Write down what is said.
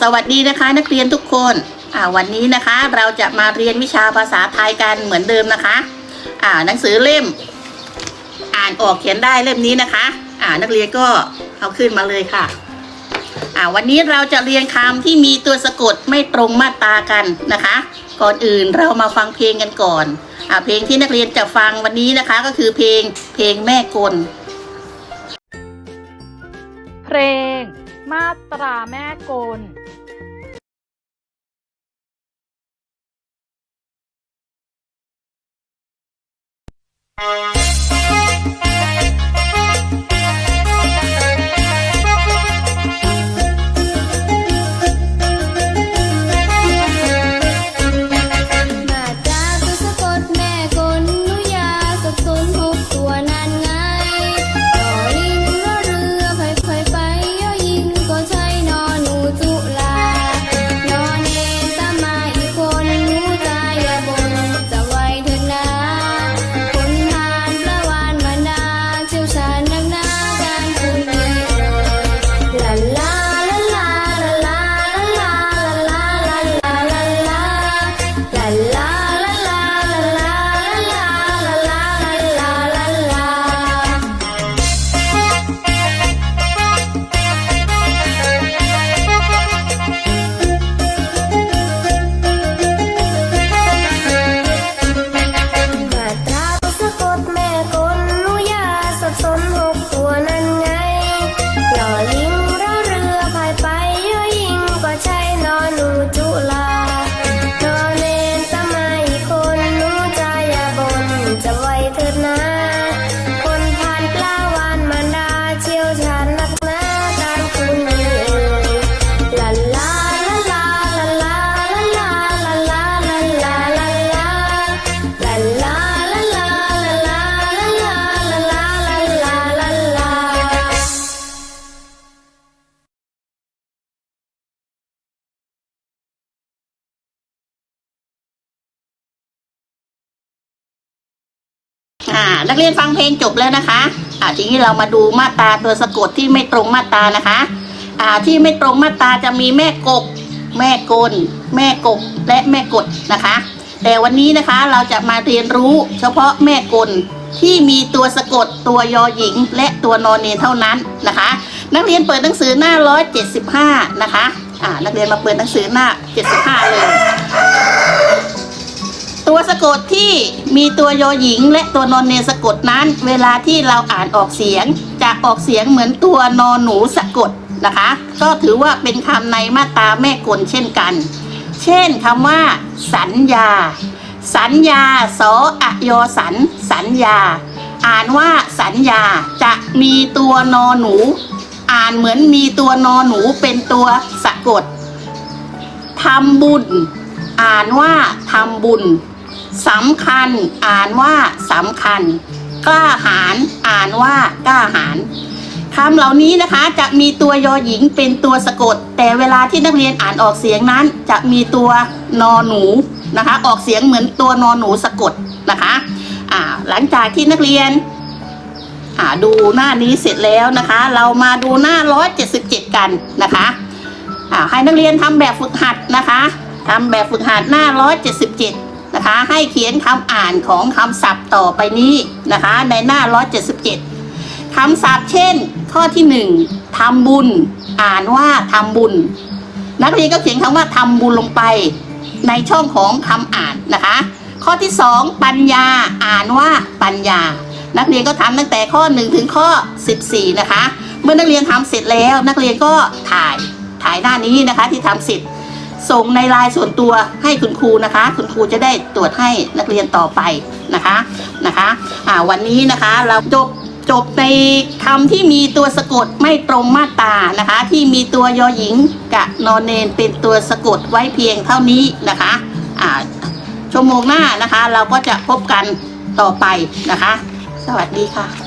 สวัสดีนะคะนักเรียนทุกคนวันนี้นะคะเราจะมาเรียนวิชาภาษาไทยกันเหมือนเดิมนะคะหนังสือเล่ม อ่านออกเขียนได้เล่มนี้นะคะนักเรียนก็เอาขึ้นมาเลยค่ะวันนี้เราจะเรียนคำที่มีตัวสะกดไม่ตรงมาตรากันนะคะ ก่อนอื่นเรามาฟังเพลงกันก่อนอเพลงที่นักเรียนจะฟังวันนี้นะคะก็คือเพลงเพลงแม่กลเพลงมาตราแม่กล อ่า นักเรียนฟังเพลงจบแล้วนะคะ อ่าทีนี้เรามาดูมาตราตัวสะกดที่ไม่ตรงมาตรานะคะ อ่า ที่ไม่ตรงมาตราจะมีแม่กก แม่กล แม่กก และแม่กดนะคะ แต่วันนี้นะคะเราจะมาเรียนรู้เฉพาะแม่กลที่มีตัวสะกดตัวยอหญิง และตัวนอนเนนเท่านั้นนะคะ นักเรียนเปิดหนังสือหน้า 175 นะคะ อ่า นักเรียนมาเปิดหนังสือหน้า 75 เลย ตัวสะกดที่มีตัวโยหญิงและตัวนอนเนสะกดนั้น เวลาที่เราอ่านออกเสียงจะออกเสียงเหมือนตัวนอนหนูสะกดนะคะ ก็ถือว่าเป็นคำในมาตราแม่กลเช่นกัน เช่นคำว่า สัญญา สัญญาสออะยอสัน สัญญา อ่านว่าสัญญาจะมีตัวนอหนู อ่านเหมือนมีตัวนอหนูเป็นตัวสะกดทำบุญ อ่านว่าทำบุญ สำคัญอ่านว่าสำคัญ กล้าหาญอ่านว่ากล้าหาญคำเหล่านี้นะคะจะมีตัวยอหญิงเป็นตัวสะกด แต่เวลาที่นักเรียนอ่านออกเสียงนั้น จะมีตัวนอหนูนะคะ ออกเสียงเหมือนตัวนอหนูสะกดนะคะอ่าหลังจากที่นักเรียนอ่าดูหน้านี้เสร็จแล้วนะคะ เรามาดูหน้า 177 กันนะคะอ่าให้นักเรียนทำแบบฝึกหัดนะคะทำแบบฝึกหัดหน้า 177 นะคะ ให้เขียนคำอ่านของคำศัพท์ต่อไปนี้นะคะ ในหน้า 177คำศัพท์เช่น ข้อที่ 1ทำบุญ อ่านว่าทำบุญ นักเรียนก็เขียนคำว่าทำบุญลงไป ในช่องของคำอ่านนะคะ ข้อที่ 2 ปัญญา อ่านว่าปัญญา นักเรียนก็ทำตั้งแต่ข้อ 1 ถึงข้อ 14 นะคะ เมื่อนักเรียนทำเสร็จแล้ว นักเรียนก็ถ่ายถ่ายหน้านี้นะคะที่ทำเสร็จ ส่งในไลน์ส่วนตัวให้คุณครูนะคะ คุณครูจะได้ตรวจให้นักเรียนต่อไปนะคะนะคะอ่าวันนี้นะคะเราจบจบในคำที่มีตัวสะกดไม่ตรงมาตรานะคะ ที่มีตัวยอหญิงกับนอนเนนเป็นตัวสะกดไว้เพียงเท่านี้นะคะอ่าชั่วโมงหน้านะคะ เราก็จะพบกันต่อไปนะคะ สวัสดีค่ะ